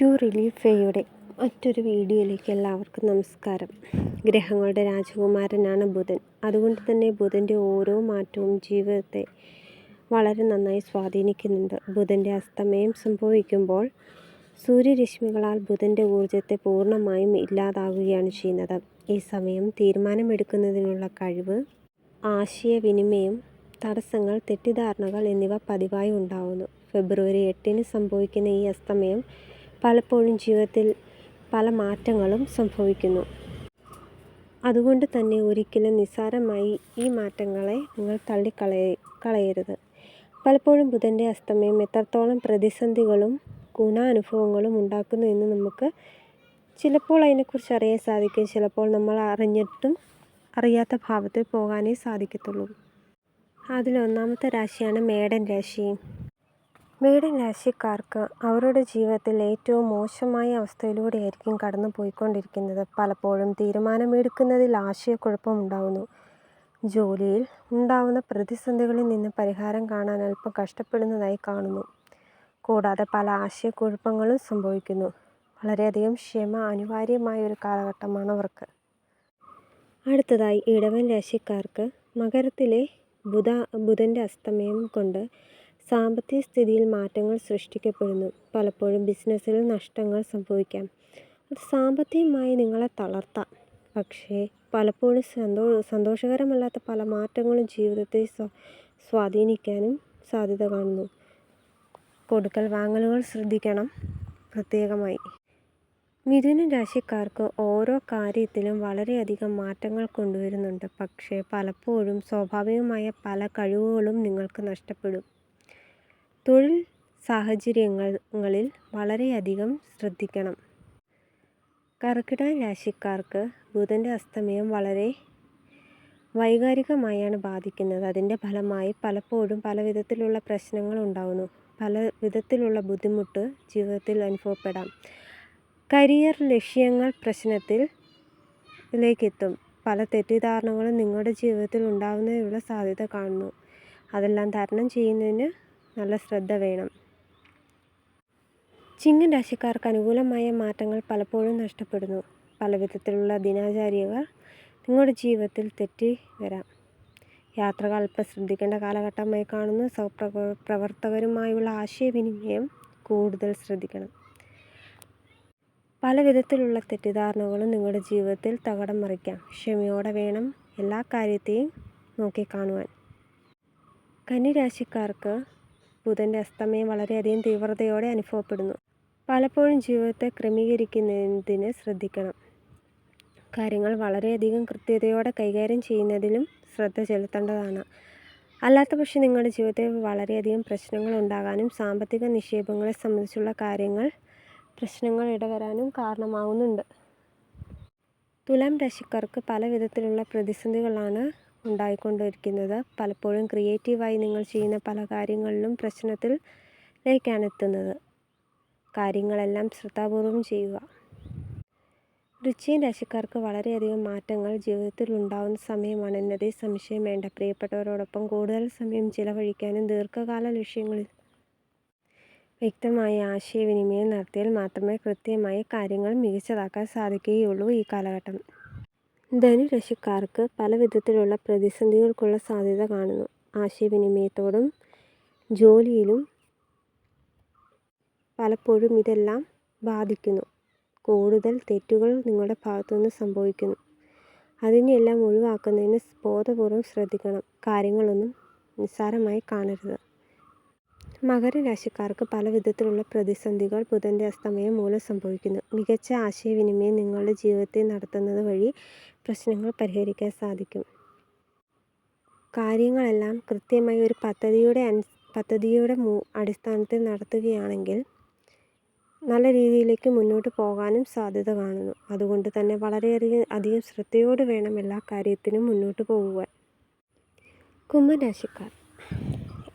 To relief ഫേയുടെ മറ്റൊരു വീഡിയോയിലേക്ക് എല്ലാവർക്കും നമസ്കാരം. ഗ്രഹങ്ങളുടെ രാജകുമാരനാണ് ബുധൻ. അതുകൊണ്ട് തന്നെ ബുധന്റെ ഓരോ മാറ്റവും ജീവിതത്തെ വളരെ നന്നായി സ്വാധീനിക്കുന്നുണ്ട്. ബുധന്റെ അസ്തമയം സംഭവിക്കുമ്പോൾ സൂര്യരശ്മികളാൽ ബുധന്റെ ഊർജത്തെ പൂർണമായും ഇല്ലാതാകുകയാണ് ചെയ്യുന്നത്. ഈ സമയം തീരുമാനമെടുക്കുന്നതിനുള്ള കഴിവ് ആശയവിനിമയം തടസ്സങ്ങൾ തെറ്റിദ്ധാരണകൾ എന്നിവ പതിവായി ഉണ്ടാകുന്നു ഫെബ്രുവരി എട്ടിന് സംഭവിക്കുന്ന ഈ അസ്തമയം പലപ്പോഴും ജീവിതത്തിൽ പല മാറ്റങ്ങളും സംഭവിക്കുന്നു. അതുകൊണ്ട് തന്നെ ഒരിക്കലും നിസ്സാരമായി ഈ മാറ്റങ്ങളെ നിങ്ങൾ തള്ളിക്കളയ കളയരുത്. പലപ്പോഴും ബുധന്റെ അസ്തമയം എത്രത്തോളം പ്രതിസന്ധികളും ഗുണാനുഭവങ്ങളും ഉണ്ടാക്കുന്നു എന്ന് നമുക്ക് ചിലപ്പോൾ അതിനെക്കുറിച്ച് അറിയാൻ സാധിക്കും. ചിലപ്പോൾ നമ്മൾ അറിഞ്ഞിട്ടും അറിയാത്ത ഭാവത്തിൽ പോകാനേ സാധിക്കത്തുള്ളൂ. അതിലൊന്നാമത്തെ രാശിയാണ് മേടൻ രാശി. മേടൻ രാശിക്കാർക്ക് അവരുടെ ജീവിതത്തിൽ ഏറ്റവും മോശമായ അവസ്ഥയിലൂടെയായിരിക്കും കടന്നു പോയിക്കൊണ്ടിരിക്കുന്നത് പലപ്പോഴും തീരുമാനമെടുക്കുന്നതിൽ ആശയക്കുഴപ്പം ഉണ്ടാകുന്നു ജോലിയിൽ ഉണ്ടാവുന്ന പ്രതിസന്ധികളിൽ നിന്ന് പരിഹാരം കാണാൻ അല്പം കഷ്ടപ്പെടുന്നതായി കാണുന്നു. കൂടാതെ പല ആശയക്കുഴപ്പങ്ങളും സംഭവിക്കുന്നു. വളരെയധികം ക്ഷമ അനിവാര്യമായ ഒരു കാലഘട്ടമാണ് അവർക്ക്. അടുത്തതായി ഇടവൻ രാശിക്കാർക്ക് മകരത്തിലെ ബുധ ബുധന്റെ അസ്തമയം കൊണ്ട് സാമ്പത്തിക സ്ഥിതിയിൽ മാറ്റങ്ങൾ സൃഷ്ടിക്കപ്പെടുന്നു. പലപ്പോഴും ബിസിനസ്സിൽ നഷ്ടങ്ങൾ സംഭവിക്കാം. അത് സാമ്പത്തികമായി നിങ്ങളെ തളർത്താം. പക്ഷേ പലപ്പോഴും സന്തോ സന്തോഷകരമല്ലാത്ത പല മാറ്റങ്ങളും ജീവിതത്തെ സ്വാധീനിക്കാനും സാധ്യത കാണുന്നു. കൊടുക്കൽ വാങ്ങലുകൾ ശ്രദ്ധിക്കണം പ്രത്യേകമായി. മിഥുന രാശിക്കാർക്ക് ഓരോ കാര്യത്തിലും വളരെയധികം മാറ്റങ്ങൾ കൊണ്ടുവരുന്നുണ്ട്. പക്ഷേ പലപ്പോഴും സ്വാഭാവികമായ പല കഴിവുകളും നിങ്ങൾക്ക് നഷ്ടപ്പെടും. തൊഴിൽ സാഹചര്യങ്ങളിൽ വളരെയധികം ശ്രദ്ധിക്കണം. കർക്കിടക രാശിക്കാർക്ക് ബുധന്റെ അസ്തമയം വളരെ വൈകാരികമായാണ് ബാധിക്കുന്നത്. അതിന്റെ ഫലമായി പലപ്പോഴും പല വിധത്തിലുള്ള പ്രശ്നങ്ങൾ ഉണ്ടാകുന്നു പല വിധത്തിലുള്ള ബുദ്ധിമുട്ട് ജീവിതത്തിൽ അനുഭവപ്പെടാം. കരിയർ ലക്ഷ്യങ്ങൾ പ്രശ്നത്തിൽ ലേക്കെത്തും. പല തെറ്റിദ്ധാരണകളും നിങ്ങളുടെ ജീവിതത്തിൽ ഉണ്ടാകുന്നതിനുള്ള സാധ്യത കാണുന്നു. അതെല്ലാം തരണം ചെയ്യുന്നതിന് നല്ല ശ്രദ്ധ വേണം. ചിങ്ങൻ രാശിക്കാർക്ക് അനുകൂലമായ മാറ്റങ്ങൾ പലപ്പോഴും നഷ്ടപ്പെടുന്നു. പല വിധത്തിലുള്ള ദിനാചാര്യകൾ നിങ്ങളുടെ ജീവിതത്തിൽ തെറ്റി വരാം. യാത്രകൾ അല്പം ശ്രദ്ധിക്കേണ്ട കാലഘട്ടമായി കാണുന്നു. സഹപ്രവ പ്രവർത്തകരുമായുള്ള ആശയവിനിമയം കൂടുതൽ ശ്രദ്ധിക്കണം. പല വിധത്തിലുള്ള തെറ്റിദ്ധാരണകളും നിങ്ങളുടെ ജീവിതത്തിൽ തകടം മറിക്കാം. ക്ഷമയോടെ വേണം എല്ലാ കാര്യത്തെയും നോക്കിക്കാണുവാൻ. കന്നിരാശിക്കാർക്ക് ബുധന്റെ അസ്തമയം വളരെയധികം തീവ്രതയോടെ അനുഭവപ്പെടുന്നു. പലപ്പോഴും ജീവിതത്തെ ക്രമീകരിക്കുന്നതിന് ശ്രദ്ധിക്കണം. കാര്യങ്ങൾ വളരെയധികം കൃത്യതയോടെ കൈകാര്യം ചെയ്യുന്നതിലും ശ്രദ്ധ ചെലുത്തേണ്ടതാണ്. അല്ലാത്ത പക്ഷേ നിങ്ങളുടെ ജീവിതത്തിൽ വളരെയധികം പ്രശ്നങ്ങൾ ഉണ്ടാകാനും സാമ്പത്തിക നിക്ഷേപങ്ങളെ സംബന്ധിച്ചുള്ള കാര്യങ്ങൾ പ്രശ്നങ്ങൾ ഇടവരാനും കാരണമാവുന്നുണ്ട്. തുലാം രാശിക്കാർക്ക് പല വിധത്തിലുള്ള പ്രതിസന്ധികളാണ് ഉണ്ടായിക്കൊണ്ടിരിക്കുന്നത്. പലപ്പോഴും ക്രിയേറ്റീവായി നിങ്ങൾ ചെയ്യുന്ന പല കാര്യങ്ങളിലും പ്രശ്നത്തിലേക്കാണ് എത്തുന്നത്. കാര്യങ്ങളെല്ലാം ശ്രദ്ധാപൂർവം ചെയ്യുക. വൃശ്ചിക രാശിക്കാർക്ക് വളരെയധികം മാറ്റങ്ങൾ ജീവിതത്തിൽ ഉണ്ടാകുന്ന സമയമാണ്. എന്നതേ സംശയം വേണ്ട. പ്രിയപ്പെട്ടവരോടൊപ്പം കൂടുതൽ സമയം ചിലവഴിക്കാനും ദീർഘകാല ലക്ഷ്യങ്ങളിൽ വ്യക്തമായ ആശയവിനിമയം നടത്തിയാൽ മാത്രമേ കൃത്യമായി കാര്യങ്ങൾ മികച്ചതാക്കാൻ സാധിക്കുകയുള്ളൂ ഈ കാലഘട്ടം. ധനുരാശിക്കാർക്ക് പല വിധത്തിലുള്ള പ്രതിസന്ധികൾക്കുള്ള സാധ്യത കാണുന്നു. ആശയവിനിമയത്തോടും ജോലിയിലും പലപ്പോഴും ഇതെല്ലാം ബാധിക്കുന്നു. കൂടുതൽ തെറ്റുകൾ നിങ്ങളുടെ ഭാഗത്തുനിന്ന് സംഭവിക്കുന്നു. അതിനെയെല്ലാം ഒഴിവാക്കുന്നതിന് ബോധപൂർവം ശ്രദ്ധിക്കണം. കാര്യങ്ങളൊന്നും നിസ്സാരമായി കാണരുത്. മകരരാശിക്കാർക്ക് പല വിധത്തിലുള്ള പ്രതിസന്ധികൾ ബുധന്റെ അസ്തമയം മൂലം സംഭവിക്കുന്നു. മികച്ച ആശയവിനിമയം നിങ്ങളുടെ ജീവിതത്തെ നടത്തുന്നത് വഴി പ്രശ്നങ്ങൾ പരിഹരിക്കാൻ സാധിക്കും. കാര്യങ്ങളെല്ലാം കൃത്യമായി ഒരു പദ്ധതിയുടെ പദ്ധതിയുടെ അടിസ്ഥാനത്തിൽ നടത്തുകയാണെങ്കിൽ നല്ല രീതിയിലേക്ക് മുന്നോട്ട് പോകാനും സാധ്യത കാണുന്നു. അതുകൊണ്ട് തന്നെ വളരെയധികം അധികം ശ്രദ്ധയോട് വേണം എല്ലാ കാര്യത്തിനും മുന്നോട്ട് പോകുവാൻ കുംഭരാശിക്കാർ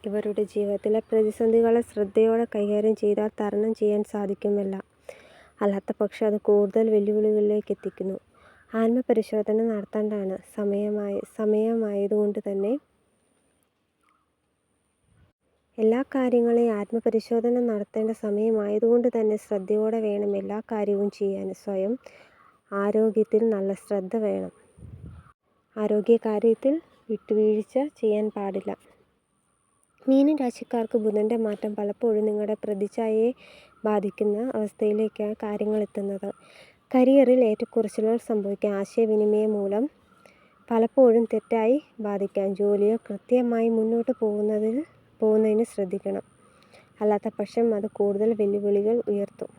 ഇവരുടെ ജീവിതത്തിലെ പ്രതിസന്ധികളെ ശ്രദ്ധയോടെ കൈകാര്യം ചെയ്താൽ തരണം ചെയ്യാൻ സാധിക്കുമല്ല അല്ലാത്ത പക്ഷം അത് കൂടുതൽ വെല്ലുവിളികളിലേക്ക് എത്തിക്കുന്നു ആത്മപരിശോധന നടത്തേണ്ടതാണ് സമയമായി സമയമായതുകൊണ്ട് തന്നെ എല്ലാ കാര്യങ്ങളെയും ആത്മപരിശോധന നടത്തേണ്ട സമയമായതുകൊണ്ട് തന്നെ ശ്രദ്ധയോടെ വേണം എല്ലാ കാര്യവും ചെയ്യാൻ. സ്വയം ആരോഗ്യത്തിൽ നല്ല ശ്രദ്ധ വേണം. ആരോഗ്യകാര്യത്തിൽ വിട്ടുവീഴ്ച ചെയ്യാൻ പാടില്ല. മീനൻ രാശിക്കാർക്ക് ബുധന്റെ മാറ്റം പലപ്പോഴും നിങ്ങളുടെ പ്രതിച്ഛായയെ ബാധിക്കുന്ന അവസ്ഥയിലേക്കാണ് കാര്യങ്ങൾ എത്തുന്നത് കരിയറിൽ ഏറ്റക്കുറച്ചിലുകൾ സംഭവിക്കാം. ആശയവിനിമയം മൂലം പലപ്പോഴും തെറ്റായി ബാധിക്കാം. ജോലിയോ കൃത്യമായി മുന്നോട്ട് പോകുന്നതിൽ പോകുന്നതിന് ശ്രദ്ധിക്കണം. അല്ലാത്തപക്ഷം അത് കൂടുതൽ വെല്ലുവിളികൾ ഉയർത്തും.